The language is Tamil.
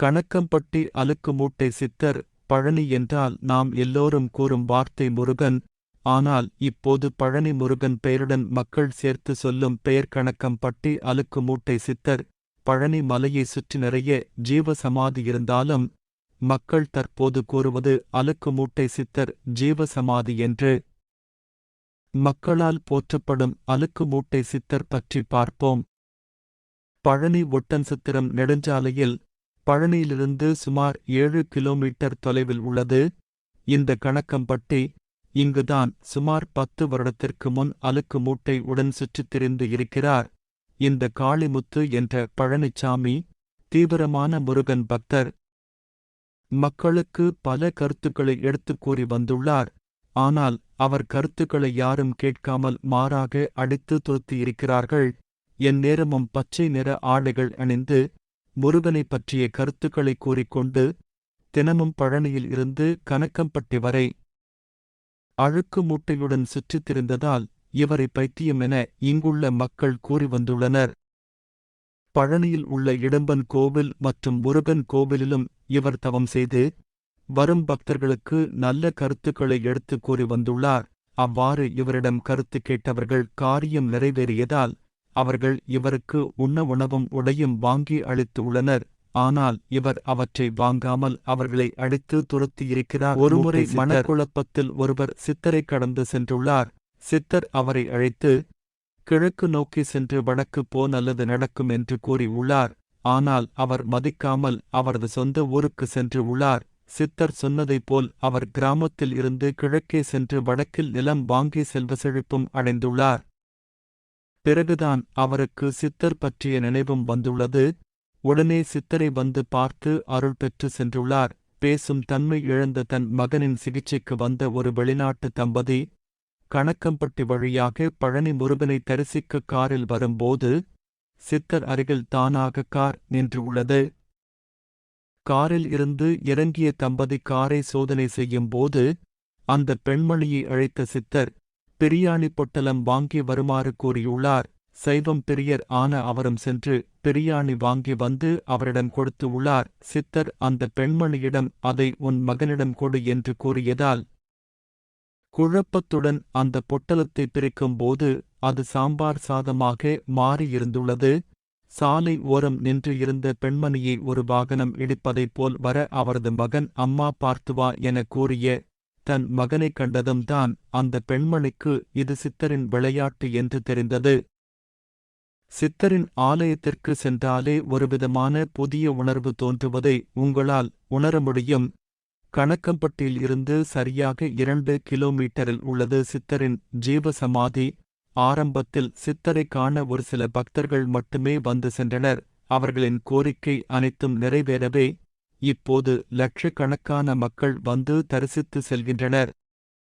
கணக்கம்பட்டி அலுக்கு மூட்டை சித்தர் பழனி என்றால் நாம் எல்லோரும் கூறும் வார்த்தை முருகன். ஆனால் இப்போது பழனி முருகன் பெயருடன் மக்கள் சேர்த்து சொல்லும் பெயர் கணக்கம்பட்டி அலுக்கு மூட்டை சித்தர் பழனி மலையை சுற்றி நிறைய ஜீவசமாதி இருந்தாலும் மக்கள் தற்போது கூறுவது அலுக்கு மூட்டை சித்தர் ஜீவசமாதி என்று. மக்களால் போற்றப்படும் அலுக்கு மூட்டை சித்தர் பற்றி பார்ப்போம். பழனி ஒட்டன்சத்திரம் நெடுஞ்சாலையில் பழனியிலிருந்து சுமார் ஏழு கிலோமீட்டர் தொலைவில் உள்ளது. இந்த கணக்கம்பட்டி இங்குதான் சுமார் பத்து வருடத்திற்கு முன் அலுக்கு மூட்டை உடன் சுற்றித் திரிந்து இருக்கிறார். இந்த காளிமுத்து என்ற பழனிச்சாமி தீவிரமான முருகன் பக்தர். மக்களுக்கு பல கருத்துக்களை எடுத்துக் கூறி வந்துள்ளார். ஆனால் அவர் கருத்துக்களை யாரும் கேட்காமல் மாறாக அடித்து துரத்தியிருக்கிறார்கள். என் நேரமும் பச்சை நிற ஆடைகள் அணிந்து முருகனைப் பற்றிய கருத்துக்களை கூறிக்கொண்டு தினமும் பழனியில் இருந்து கனக்கம்பட்டி வரை அழுக்கு மூட்டையுடன் சுற்றித் திரிந்ததால் இவரை பைத்தியம் என இங்குள்ள மக்கள் கூறி வந்துள்ளனர். பழனியில் உள்ள இடம்பன் கோவில் மற்றும் முருகன் கோவிலிலும் இவர் தவம் செய்து வரும் பக்தர்களுக்கு நல்ல கருத்துக்களை எடுத்துக் கூறி வந்துள்ளார். அவ்வாறு இவரிடம் கருத்து கேட்டவர்கள் காரியம் நிறைவேறியதால் அவர்கள் இவருக்கு உண்ண உணவும் உடையும் வாங்கி அளித்து உள்ளனர். ஆனால் இவர் அவற்றை வாங்காமல் அவர்களை அடித்து துரத்தியிருக்கிறார். ஒருமுறை மனக்குழப்பத்தில் ஒருவர் சித்தரை கடந்து சென்றுள்ளார். சித்தர் அவரை அழைத்து கிழக்கு நோக்கி சென்று வடக்கு போ நல்லது நடக்கும் என்று கூறியுள்ளார் ஆனால் அவர் மதிக்காமல் அவரது சொந்த ஊருக்கு சென்று உள்ளார். சித்தர் சொன்னதைப் போல் அவர் கிராமத்தில் இருந்து கிழக்கே சென்று வடக்கில் நிலம் வாங்கி செல்வ செழிப்பும் அடைந்துள்ளார். பிறகுதான் அவருக்கு சித்தர் பற்றிய நினைவும் வந்துள்ளது. உடனே சித்தரை வந்து பார்த்து அருள் பெற்று சென்றுள்ளார். பேசும் தன்மை இழந்த தன் மகனின் சிகிச்சைக்கு வந்த ஒரு வெளிநாட்டு தம்பதி கணக்கம்பட்டி வழியாக பழனி முருகனை தரிசிக்க காரில் வரும்போது சித்தர் அருகில் தானாக கார் நின்று உள்ளது காரில் இருந்து இறங்கிய தம்பதி காரை சோதனை செய்யும் போது அந்த பெண்மணியை அழைத்த சித்தர் பிரியாணி பொட்டலம் வாங்கி வருமாறு கூறியுள்ளார். சைவம் பெரியர் ஆன அவரும் சென்று பிரியாணி வாங்கி வந்து அவரிடம் கொடுத்து உள்ளார். சித்தர் அந்த பெண்மணியிடம் அதை உன் மகனிடம் கொடு என்று கூறியதால் குழப்பத்துடன் அந்த பொட்டலத்தை பிரிக்கும்போது அது சாம்பார் சாதமாக மாறியிருந்துள்ளது. சாலை ஓரம் நின்று இருந்த பெண்மணியை ஒரு வாகனம் இடிப்பதைப் போல் வர அவரது மகன் அம்மா பார்த்துவா எனக் என கூறிய தன் மகனைக் கண்டதும்தான் அந்த பெண்மணிக்கு இது சித்தரின் விளையாட்டு என்று தெரிந்தது. சித்தரின் ஆலயத்திற்கு சென்றாலே ஒருவிதமான புதிய உணர்வு தோன்றுவதை உங்களால் உணர முடியும். கணக்கம்பட்டியில் இருந்து சரியாக இரண்டு கிலோமீட்டரில் உள்ளது சித்தரின் ஜீவசமாதி. ஆரம்பத்தில் சித்தரை காண ஒரு சில பக்தர்கள் மட்டுமே வந்து சென்றனர். அவர்களின் கோரிக்கை அனைத்தும் நிறைவேறவே இப்போது லட்சக்கணக்கான மக்கள் வந்து தரிசித்து செல்கின்றனர்.